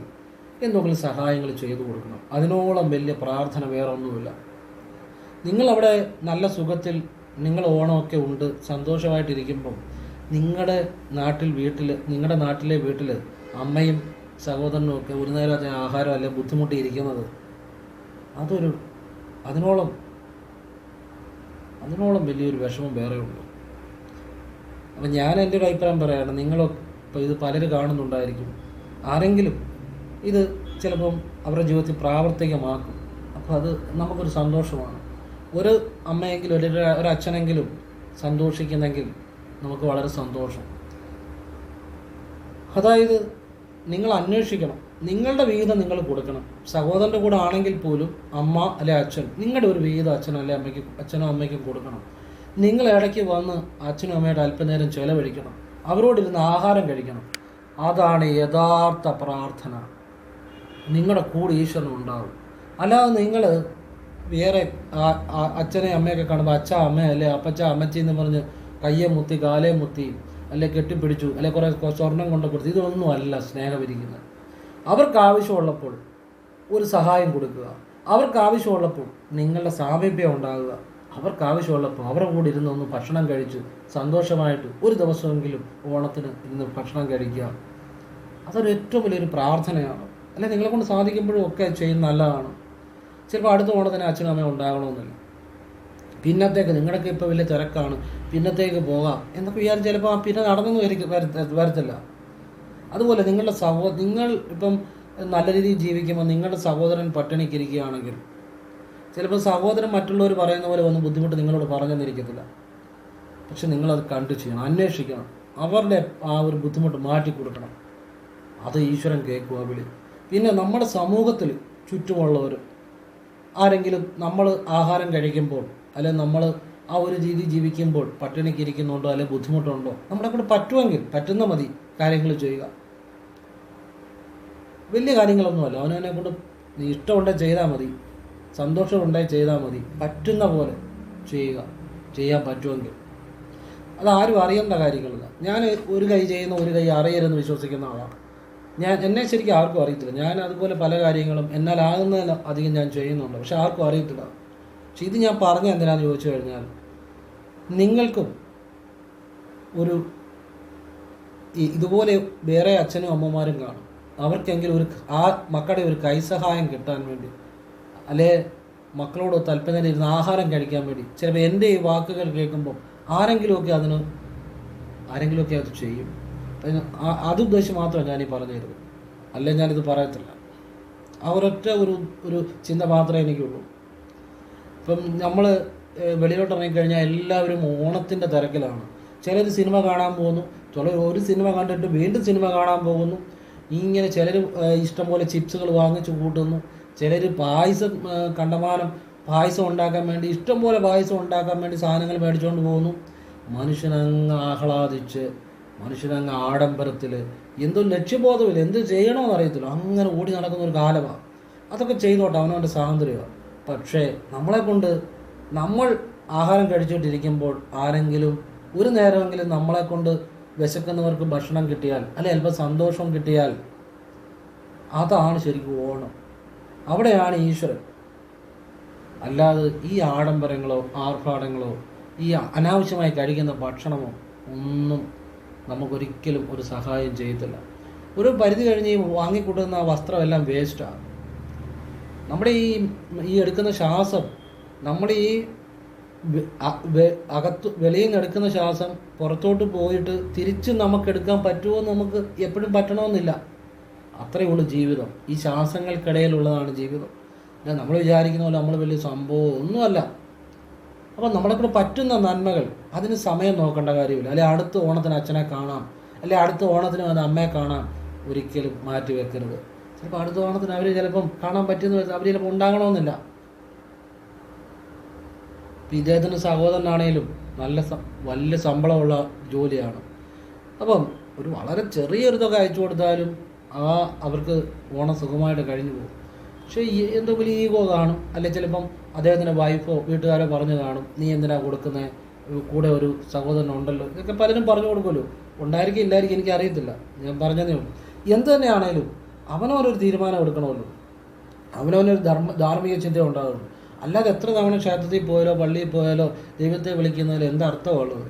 എന്തെങ്കിലും സഹായങ്ങൾ ചെയ്തു കൊടുക്കണം. അതിനോളം വലിയ പ്രാർത്ഥന വേറെ ഒന്നുമില്ല. നിങ്ങളവിടെ നല്ല സുഖത്തിൽ നിങ്ങൾ ഓണമൊക്കെ ഉണ്ട്. സന്തോഷമായിട്ടിരിക്കുമ്പം നിങ്ങളുടെ നാട്ടിൽ വീട്ടിൽ നിങ്ങളുടെ നാട്ടിലെ വീട്ടിൽ അമ്മയും സഹോദരനും ഒക്കെ ഒരു നേരത്തെ ആഹാരം അല്ലെ ബുദ്ധിമുട്ടിയിരിക്കുന്നത്? അതൊരു അതിനോളം അതിനോളം വലിയൊരു വിഷമം വേറെ ഉള്ളൂ. അപ്പം ഞാൻ എന്റെ ഒരു അഭിപ്രായം പറയുകയാണ് നിങ്ങളൊക്കെ ഇപ്പോൾ ഇത് പലരും കാണുന്നുണ്ടായിരിക്കും. ആരെങ്കിലും ഇത് ചിലപ്പം അവരുടെ ജീവിതത്തിൽ പ്രാവർത്തികമാക്കും. അപ്പോൾ അത് നമുക്കൊരു സന്തോഷമാണ്. ഒരു അമ്മയെങ്കിലും ഒരു ഒരു അച്ഛനെങ്കിലും സന്തോഷിക്കുന്നെങ്കിൽ നമുക്ക് വളരെ സന്തോഷം. അതായത് നിങ്ങൾ അന്വേഷിക്കണം. നിങ്ങളുടെ വിഹിതം നിങ്ങൾ കൊടുക്കണം. സഹോദരന്റെ കൂടെ ആണെങ്കിൽ പോലും അമ്മ അല്ലെ അച്ഛൻ നിങ്ങളുടെ ഒരു വിഹിതം അച്ഛനും അല്ലെ അമ്മയ്ക്ക് അച്ഛനും അമ്മയ്ക്കും കൊടുക്കണം. നിങ്ങൾ ഇടയ്ക്ക് വന്ന് അച്ഛനും അമ്മയുടെ അല്പനേരം ചെലവഴിക്കണം. അവരോടിരുന്ന് ആഹാരം കഴിക്കണം. അതാണ് യഥാർത്ഥ പ്രാർത്ഥന. നിങ്ങളുടെ കൂടെ ഈശ്വരൻ ഉണ്ടാവും. അല്ലാതെ നിങ്ങൾ വേറെ അച്ഛനെ അമ്മയൊക്കെ കാണുമ്പോൾ അച്ഛ അമ്മ അല്ലെ അപ്പച്ച അമ്മച്ചി എന്ന് പറഞ്ഞ് കയ്യെ മുത്തി കാലേ മുത്തി അല്ലെ കെട്ടിപ്പിടിച്ചു അല്ലെ കുറേ സ്വർണം കൊണ്ട് കൊടുത്തു ഇതൊന്നും അല്ല സ്നേഹമിരിക്കുന്നത് അവർക്ക് ആവശ്യമുള്ളപ്പോൾ ഒരു സഹായം കൊടുക്കുക. അവർക്ക് ആവശ്യമുള്ളപ്പോൾ നിങ്ങളുടെ സാമീപ്യം ഉണ്ടാകുക. അവർക്ക് ആവശ്യമുള്ളപ്പോൾ അവരുടെ കൂടെ ഇരുന്ന് ഒന്ന് ഭക്ഷണം കഴിച്ച് സന്തോഷമായിട്ട് ഒരു ദിവസമെങ്കിലും ഓണത്തിന് ഇരുന്ന് ഭക്ഷണം കഴിക്കുക. അതൊരു ഏറ്റവും വലിയൊരു പ്രാർത്ഥനയാണ്. അല്ലെ നിങ്ങളെ കൊണ്ട് സാധിക്കുമ്പോഴും ഒക്കെ ചെയ്യുന്ന നല്ലതാണ്. ചിലപ്പോൾ അടുത്ത ഓണത്തിന് അച്ഛനും അമ്മയും ഉണ്ടാകണമെന്നില്ല. പിന്നത്തേക്ക് നിങ്ങളൊക്കെ ഇപ്പോൾ വലിയ തിരക്കാണ്. പിന്നത്തേക്ക് പോകാം എന്നൊക്കെ വിചാരിച്ച് ചിലപ്പോൾ ആ പിന്നെ നടന്നു വരത്തില്ല. അതുപോലെ നിങ്ങളുടെ സഹോ നിങ്ങൾ ഇപ്പം നല്ല രീതിയിൽ ജീവിക്കുമ്പോൾ നിങ്ങളുടെ സഹോദരൻ പട്ടിണിക്ക് ഇരിക്കുകയാണെങ്കിൽ ചിലപ്പോൾ സഹോദരൻ മറ്റുള്ളവർ പറയുന്ന പോലെ ഒന്നും ബുദ്ധിമുട്ട് നിങ്ങളോട് പറഞ്ഞെന്നിരിക്കത്തില്ല. പക്ഷെ നിങ്ങളത് കണ്ടു ചെയ്യണം അന്വേഷിക്കണം. അവരുടെ ആ ഒരു ബുദ്ധിമുട്ട് മാറ്റി കൊടുക്കണം. അത് ഈശ്വരൻ കേൾക്കുക വിളി. പിന്നെ നമ്മുടെ സമൂഹത്തിൽ ചുറ്റുമുള്ളവർ ആരെങ്കിലും നമ്മൾ ആഹാരം കഴിക്കുമ്പോൾ അല്ലെങ്കിൽ നമ്മൾ ആ ഒരു രീതി ജീവിക്കുമ്പോൾ പട്ടിണിക്ക് ഇരിക്കുന്നുണ്ടോ അല്ലെങ്കിൽ ബുദ്ധിമുട്ടുണ്ടോ നമ്മളെ കൂടെ പറ്റുമെങ്കിൽ പറ്റുന്ന മതി കാര്യങ്ങൾ ചെയ്യുക. വലിയ കാര്യങ്ങളൊന്നുമല്ല. അവനവനെ കൊണ്ട് നീ ഇഷ്ടമുണ്ടെങ്കിൽ ചെയ്താൽ മതി. സന്തോഷമുണ്ടെങ്കിൽ ചെയ്താൽ മതി. പറ്റുന്ന പോലെ ചെയ്യുക. ചെയ്യാൻ പറ്റുമെങ്കിൽ. അതാരും അറിയേണ്ട കാര്യങ്ങളല്ല. ഞാൻ ഒരു കൈ ചെയ്യുന്ന ഒരു കൈ അറിയരുതെന്ന് വിശ്വസിക്കുന്ന ആളാണ്. ഞാൻ എന്നെ ശരിക്കും ആർക്കും അറിയത്തില്ല. ഞാൻ അതുപോലെ പല കാര്യങ്ങളും എന്നാലാകുന്നതിന് അധികം ഞാൻ ചെയ്യുന്നുണ്ട്. പക്ഷെ ആർക്കും അറിയത്തില്ല. പക്ഷെ ഇത് ഞാൻ പറഞ്ഞ എന്തിനാന്ന് ചോദിച്ചു കഴിഞ്ഞാൽ നിങ്ങൾക്കും ഒരു ഇതുപോലെ വേറെ അച്ഛനും അമ്മമാരും കാണും. അവർക്കെങ്കിലും ഒരു ആ മക്കളുടെ ഒരു കൈസഹായം കിട്ടാൻ വേണ്ടി അല്ലെ മക്കളോട് തൽപ്പനയിൽ ഇരുന്ന് ആഹാരം കഴിക്കാൻ വേണ്ടി ചിലപ്പോൾ എന്റെ ഈ വാക്കുകൾ കേൾക്കുമ്പോൾ ആരെങ്കിലുമൊക്കെ അതിന് ആരെങ്കിലുമൊക്കെ അത് ചെയ്യും. അതിന് ആ- അത് ഉദ്ദേശിച്ച് മാത്രമേ ഞാൻ ഈ പറഞ്ഞു തരുന്നത് അല്ലെ ഞാനിത് പറയത്തില്ല. ആ ഒരൊറ്റ ഒരു ഒരു ചിന്ത മാത്രമേ എനിക്കുള്ളൂ. ഇപ്പം നമ്മൾ വെളിയിലോട്ട് ഇറങ്ങിക്കഴിഞ്ഞാൽ എല്ലാവരും ഓണത്തിന്റെ തിരക്കിലാണ്. ചിലർ സിനിമ കാണാൻ പോകുന്നു ചിലർ ഒരു സിനിമ കണ്ടിട്ട് വീണ്ടും സിനിമ കാണാൻ പോകുന്നു ഇങ്ങനെ ചിലർ ഇഷ്ടം പോലെ ചിപ്സുകൾ വാങ്ങിച്ചു കൂട്ടുന്നു. ചിലർ പായസം കണ്ടമാനം പായസം ഉണ്ടാക്കാൻ വേണ്ടി ഇഷ്ടം പോലെ പായസം ഉണ്ടാക്കാൻ വേണ്ടി സാധനങ്ങൾ മേടിച്ചുകൊണ്ട് പോകുന്നു. മനുഷ്യനങ്ങ് ആഹ്ലാദിച്ച് മനുഷ്യനങ്ങ് ആഡംബരത്തിൽ എന്തോ ലക്ഷ്യബോധമില്ല എന്ത് ചെയ്യണമെന്ന് അറിയത്തില്ല. അങ്ങനെ ഓടി നടക്കുന്ന ഒരു കാലമാണ് അതൊക്കെ ചെയ്തോട്ടെ അവനവന്റെ സ്വാതന്ത്ര്യമാണ് പക്ഷേ നമ്മളെ കൊണ്ട് നമ്മൾ ആഹാരം കഴിച്ചുകൊണ്ടിരിക്കുമ്പോൾ ആരെങ്കിലും ഒരു നേരമെങ്കിലും നമ്മളെ കൊണ്ട് വിശക്കുന്നവർക്ക് ഭക്ഷണം കിട്ടിയാൽ അല്ലെ അല്പം സന്തോഷം കിട്ടിയാൽ അതാണ് ശരിക്കും ഓണം. അവിടെയാണ് ഈശ്വരൻ. അല്ലാതെ ഈ ആഡംബരങ്ങളോ ആർഭാടങ്ങളോ ഈ അനാവശ്യമായി കഴിക്കുന്ന ഭക്ഷണമോ ഒന്നും നമുക്കൊരിക്കലും ഒരു സഹായം ചെയ്യത്തില്ല. ഒരു പരിധി കഴിഞ്ഞ് വാങ്ങിക്കൂട്ടുന്ന വസ്ത്രമെല്ലാം വേസ്റ്റാണ്. നമ്മുടെ ഈ ഈ എടുക്കുന്ന ശ്വാസം നമ്മുടെ ഈ അകത്ത് വെളിയിൽ നിന്ന് എടുക്കുന്ന ശ്വാസം പുറത്തോട്ട് പോയിട്ട് തിരിച്ച് നമുക്ക് എടുക്കാൻ പറ്റുമോ എന്ന് നമുക്ക് എപ്പോഴും പറ്റണമെന്നില്ല. അത്രയേ ഉള്ളൂ ജീവിതം. ഈ ശ്വാസങ്ങൾക്കിടയിലുള്ളതാണ് ജീവിതം. അല്ല നമ്മൾ വിചാരിക്കുന്ന പോലെ നമ്മൾ വലിയ സംഭവം ഒന്നുമല്ല. അപ്പോൾ നമ്മളെ കൂടെ പറ്റുന്ന നന്മകൾ അതിന് സമയം നോക്കേണ്ട കാര്യമില്ല. അല്ലെ അടുത്ത ഓണത്തിന് അച്ഛനെ കാണാം അല്ലെ അടുത്ത ഓണത്തിന് വന്ന് അമ്മയെ കാണാം ഒരിക്കലും മാറ്റി വെക്കരുത് ചിലപ്പോൾ അടുത്ത ഓണത്തിന് അവർ ചിലപ്പം കാണാൻ പറ്റുന്ന അവർ ചിലപ്പോൾ ഉണ്ടാകണമെന്നില്ല. ഇദ്ദേഹത്തിന്റെ സഹോദരനാണേലും നല്ല വലിയ ശമ്പളമുള്ള ജോലിയാണ്. അപ്പം ഒരു വളരെ ചെറിയൊരു തുക അയച്ചു കൊടുത്താലും ആ അവർക്ക് ഓണം സുഖമായിട്ട് കഴിഞ്ഞു പോകും. പക്ഷേ ഈ എന്തോ വലിയ ഈഗോ കാണും? അല്ലെ ചിലപ്പം അദ്ദേഹത്തിന്റെ വൈഫോ വീട്ടുകാരോ പറഞ്ഞു കാണും നീ എന്തിനാ കൊടുക്കുന്നത് കൂടെ ഒരു സഹോദരൻ ഉണ്ടല്ലോ. ഇതൊക്കെ പലരും പറഞ്ഞു കൊടുക്കുമല്ലോ. ഉണ്ടായിരിക്കും ഇല്ലായിരിക്കും എനിക്ക് അറിയത്തില്ല. ഞാൻ പറഞ്ഞതേ ഉള്ളൂ. എന്ത് തന്നെയാണേലും അവനവനൊരു തീരുമാനം എടുക്കണമല്ലോ. അവനവനൊരു ധർമ്മ ധാർമ്മിക ചിന്ത ഉണ്ടാകുള്ളൂ അല്ലാതെ എത്ര തവണ ക്ഷേത്രത്തിൽ പോയാലോ പള്ളിയിൽ പോയാലോ ദൈവത്തെ വിളിക്കുന്നതിൽ എന്തർത്ഥമുള്ളത്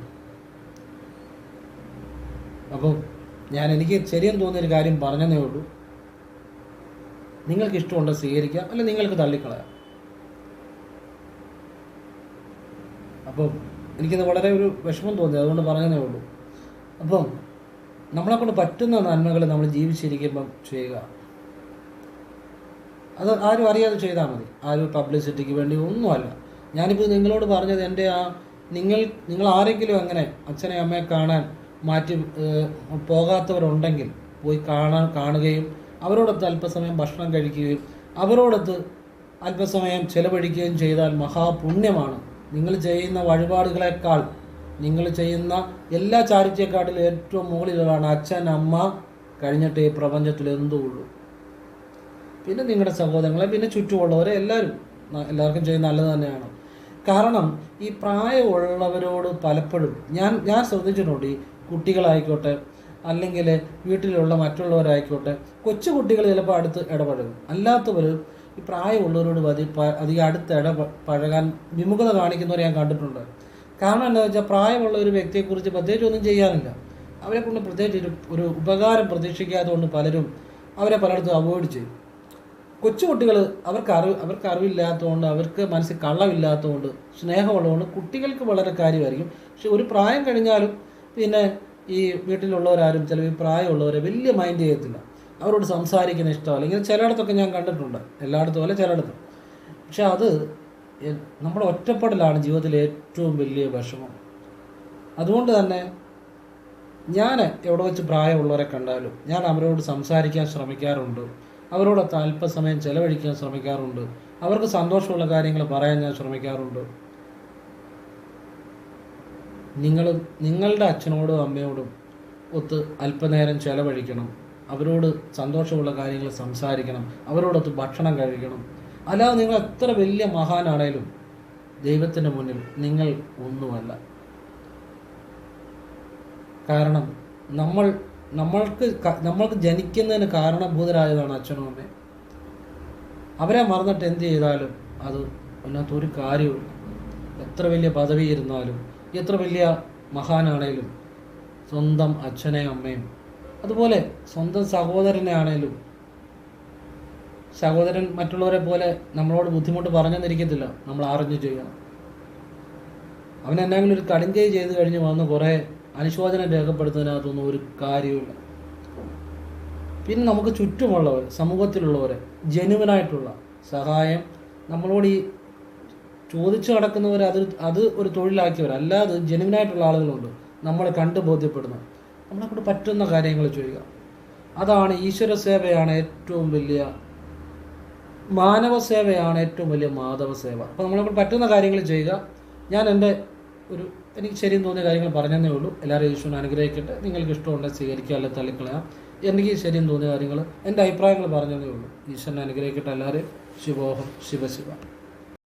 അപ്പോൾ അപ്പം ഞാൻ എനിക്ക് ശരിയെന്ന് തോന്നിയൊരു കാര്യം പറഞ്ഞതേ ഉള്ളൂ. നിങ്ങൾക്ക് ഇഷ്ടമുണ്ടോ സ്വീകരിക്കാം അല്ലെ നിങ്ങൾക്ക് തള്ളിക്കളയാം. അപ്പം എനിക്കിത് വളരെ ഒരു വിഷമം തോന്നി അതുകൊണ്ട് പറഞ്ഞതേ ഉള്ളൂ. അപ്പം നമ്മളെക്കൊണ്ട് പറ്റുന്ന നന്മകൾ നമ്മൾ ജീവിച്ചിരിക്കുമ്പം ചെയ്യുക. അത് ആരും അറിയാതെ ചെയ്താൽ മതി. ആരും പബ്ലിസിറ്റിക്ക് വേണ്ടി ഒന്നുമല്ല. ഞാനിപ്പോൾ നിങ്ങളോട് പറഞ്ഞത് എന്റെ ആ നിങ്ങൾ നിങ്ങൾ ആരെങ്കിലും അങ്ങനെ അച്ഛനെ അമ്മയെ കാണാൻ മാറ്റി പോകാത്തവരുണ്ടെങ്കിൽ പോയി കാണാൻ കാണുകയും അവരോടൊത്ത് അല്പസമയം ഭക്ഷണം കഴിക്കുകയും അവരോടൊത്ത് അല്പസമയം ചെലവഴിക്കുകയും ചെയ്താൽ മഹാപുണ്യമാണ്. നിങ്ങൾ ചെയ്യുന്ന വഴിപാടുകളെക്കാൾ നിങ്ങൾ ചെയ്യുന്ന എല്ലാ ചാരിറ്റിയെക്കാട്ടിലും ഏറ്റവും മുകളിലുള്ളതാണ് അച്ഛൻ അമ്മ കഴിഞ്ഞിട്ട് ഈ പ്രപഞ്ചത്തിൽ എന്തോ ഉള്ളൂ പിന്നെ നിങ്ങളുടെ സഹോദരങ്ങളെ പിന്നെ ചുറ്റുമുള്ളവരെ എല്ലാവരും. എല്ലാവർക്കും ചെയ്യുന്ന നല്ലത് തന്നെയാണ്. കാരണം ഈ പ്രായമുള്ളവരോട് പലപ്പോഴും ഞാൻ ഞാൻ ശ്രദ്ധിച്ചിട്ടുണ്ട് ഈ കുട്ടികളായിക്കോട്ടെ അല്ലെങ്കിൽ വീട്ടിലുള്ള മറ്റുള്ളവരായിക്കോട്ടെ കൊച്ചു കുട്ടികൾ ചിലപ്പോൾ അടുത്ത് ഇടപഴകും. അല്ലാത്തവർ ഈ പ്രായമുള്ളവരോട് അതി അധികം അടുത്ത് ഇട പഴകാൻ വിമുഖത കാണിക്കുന്നവരെ ഞാൻ കണ്ടിട്ടുണ്ട്. കാരണം എന്താ വെച്ചാൽ പ്രായമുള്ള ഒരു വ്യക്തിയെക്കുറിച്ച് പ്രത്യേകിച്ച് ഒന്നും ചെയ്യാനില്ല. അവരെ കൊണ്ട് പ്രത്യേകിച്ച് ഒരു ഒരു ഉപകാരം പ്രതീക്ഷിക്കാത്തതുകൊണ്ട് പലരും അവരെ പലയിടത്തും അവോയ്ഡ് ചെയ്യും. കൊച്ചുകുട്ടികൾ അവർക്ക് അറിവ് അവർക്ക് അറിവില്ലാത്തതുകൊണ്ട് അവർക്ക് മനസ്സിൽ കള്ളമില്ലാത്തതുകൊണ്ട് സ്നേഹമുള്ളതുകൊണ്ട് കുട്ടികൾക്ക് വളരെ കാര്യമായിരിക്കും. പക്ഷെ ഒരു പ്രായം കഴിഞ്ഞാലും പിന്നെ ഈ വീട്ടിലുള്ളവരാരും ചില ഈ പ്രായമുള്ളവരെ വലിയ മൈൻഡ് ചെയ്യത്തില്ല. അവരോട് സംസാരിക്കുന്ന ഇഷ്ടമല്ല. ഇങ്ങനെ ചിലയിടത്തൊക്കെ ഞാൻ കണ്ടിട്ടുണ്ട്. എല്ലായിടത്തും അല്ല ചിലയിടത്തും. പക്ഷെ അത് നമ്മുടെ ഒറ്റപ്പെടലാണ് ജീവിതത്തിലെ ഏറ്റവും വലിയ വിഷമം. അതുകൊണ്ട് തന്നെ ഞാൻ എവിടെ വെച്ച് പ്രായമുള്ളവരെ കണ്ടാലും ഞാൻ അവരോട് സംസാരിക്കാൻ ശ്രമിക്കാറുണ്ട്. അവരോടൊത്ത് അല്പസമയം ചെലവഴിക്കാൻ ശ്രമിക്കാറുണ്ട്. അവർക്ക് സന്തോഷമുള്ള കാര്യങ്ങൾ പറയാൻ ഞാൻ ശ്രമിക്കാറുണ്ട്. നിങ്ങൾ നിങ്ങളുടെ അച്ഛനോടും അമ്മയോടും ഒത്ത് അല്പനേരം ചെലവഴിക്കണം. അവരോട് സന്തോഷമുള്ള കാര്യങ്ങൾ സംസാരിക്കണം. അവരോടൊത്ത് ഭക്ഷണം കഴിക്കണം. അല്ലാതെ നിങ്ങൾ എത്ര വലിയ മഹാനാണേലും ദൈവത്തിന്റെ മുന്നിൽ നിങ്ങൾ ഒന്നുമല്ല. കാരണം നമ്മൾ നമ്മൾക്ക് നമ്മൾക്ക് ജനിക്കുന്നതിന് കാരണഭൂതരായതാണ് അച്ഛനും അമ്മയും. അവരെ മറന്നിട്ട് എന്ത് ചെയ്താലും അത് അതിനകത്ത് കാര്യമില്ല എത്ര വലിയ പദവി ഇരുന്നാലും എത്ര വലിയ മഹാനാണേലും സ്വന്തം അച്ഛനെയും അമ്മയും അതുപോലെ സ്വന്തം സഹോദരനെ ആണേലും സഹോദരൻ മറ്റുള്ളവരെ പോലെ നമ്മളോട് ബുദ്ധിമുട്ട് പറഞ്ഞെന്നിരിക്കത്തില്ല. നമ്മൾ അറിഞ്ഞു ചെയ്യണം. അവൻ എന്തെങ്കിലും ഒരു കടുങ്കൈ ചെയ്ത് കഴിഞ്ഞ് വന്ന് കുറേ അനുശോചനം രേഖപ്പെടുത്തുന്നതിനകത്തൊന്നും ഒരു കാര്യമില്ല പിന്നെ നമുക്ക് ചുറ്റുമുള്ളവർ സമൂഹത്തിലുള്ളവർ ജനുവനായിട്ടുള്ള സഹായം നമ്മളോട് ഈ ചോദിച്ചു നടക്കുന്നവർ അത് അത് ഒരു തൊഴിലാക്കിയവർ അല്ലാതെ ജനുവനായിട്ടുള്ള ആളുകളുണ്ട്. നമ്മളെ കണ്ട് ബോധ്യപ്പെടുന്നത് നമ്മളെ കൊണ്ട് പറ്റുന്ന കാര്യങ്ങൾ ചെയ്യുക. അതാണ് ഈശ്വര സേവയാണ് ഏറ്റവും വലിയ മാനവ സേവയാണ് ഏറ്റവും വലിയ മാധവ സേവ അപ്പോൾ നമ്മളെ കൊണ്ട് പറ്റുന്ന കാര്യങ്ങൾ ചെയ്യുക. ഞാൻ എന്റെ ഒരു എനിക്ക് ശരിയെന്ന് തോന്നിയ കാര്യങ്ങൾ പറഞ്ഞതേ ഉള്ളൂ. എല്ലാവരും ഈശോനെ അനുഗ്രഹിക്കട്ടെ. നിങ്ങൾക്ക് ഇഷ്ടമുണ്ടെങ്കിൽ സ്വീകരിക്കുക അല്ലെങ്കിൽ തള്ളിക്കളയാം. എനിക്ക് ശരിയെന്ന് തോന്നിയ കാര്യങ്ങൾ എന്റെ അഭിപ്രായങ്ങൾ പറഞ്ഞതേ ഉള്ളൂ. ഈശ്വരനെ അനുഗ്രഹിക്കട്ടെ എല്ലാവരെയും. ശിവോഹം ശിവശിവ.